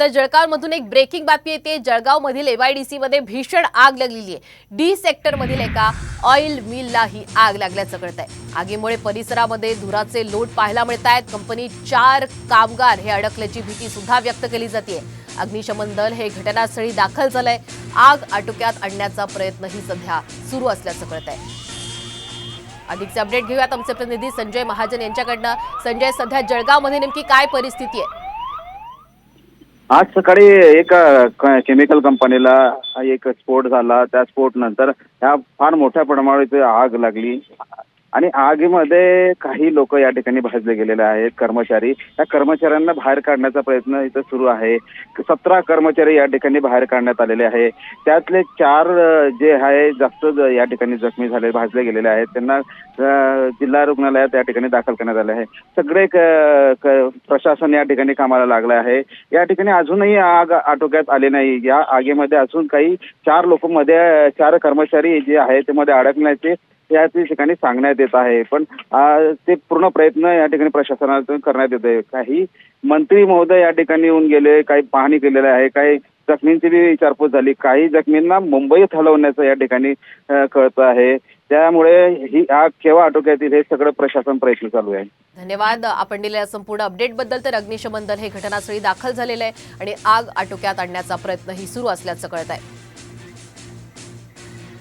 तर जळगावमधून एक ब्रेकिंग बातमी येते. जळगाव मधील मध्ये भीषण आग लागलेली आहे. डी सेक्टर मधील एका ऑइल मिलला ही आग लागल्याचं कळत आहे आगीमुळे परिसरामध्ये धुराचे लोट पाहायला मिळत आहेत कंपनी चार कामगार हे अडकल्याची भीती सुद्धा व्यक्त केली जाते अग्निशमन दल हे घटनास्थळी दाखल झालंय. आग आटोक्यात आणण्याचा प्रयत्नही सध्या सुरू असल्याचं कळत आहे अधिकचे अपडेट घेऊयात आमचे प्रतिनिधी संजय महाजन यांच्याकडनं. संजय सध्या जळगावमध्ये नेमकी काय परिस्थिती आहे? आज सकाळी एक केमिकल कंपनीला एक स्फोट झाला. त्या स्फोट नंतर ह्या फार मोठ्या प्रमाणात आग लागली. आणि आगीमध्ये काही लोक या ठिकाणी भाजले गेलेले आहेत कर्मचारी. त्या कर्मचाऱ्यांना बाहेर काढण्याचा प्रयत्न इथं सुरू आहे. सतरा कर्मचारी या ठिकाणी बाहेर काढण्यात आलेले आहे. त्यातले चार जे आहे जास्त या ठिकाणी जखमी झाले भाजले गेलेले आहेत. त्यांना जिल्हा रुग्णालयात या ठिकाणी दाखल करण्यात आले आहे. सगळे प्रशासन या ठिकाणी कामाला लागलं आहे. या ठिकाणी अजूनही आग आटोक्यात आली नाही. या आगीमध्ये अजून काही चार लोक मध्ये चार कर्मचारी जे आहेत ते मध्ये अडकण्याचे या ठिकाणी सांगण्यात येत आहे. पण ते पूर्ण प्रयत्न या ठिकाणी प्रशासनातून करण्यात येत आहे काही मंत्री महोदय या ठिकाणी येऊन गेले काही पाहणी केलेली आहे काही जखमींची बी विचारपूस झाली काही जखमींना मुंबईत हलवण्याचं या ठिकाणी कळत कळतं आहे. त्यामुळे ही आग केव्हा आटोक्यात येईल हे सगळं प्रशासन प्रयत्न चालू आहे. धन्यवाद. आपण दिलेल्या संपूर्ण अपडेटबद्दल तर अग्निशमन दल हे घटनास्थळी दाखल झालेलं आहे आणि आग आटोक्यात आणण्याचा प्रयत्नही सुरू असल्याचं कळत आहे.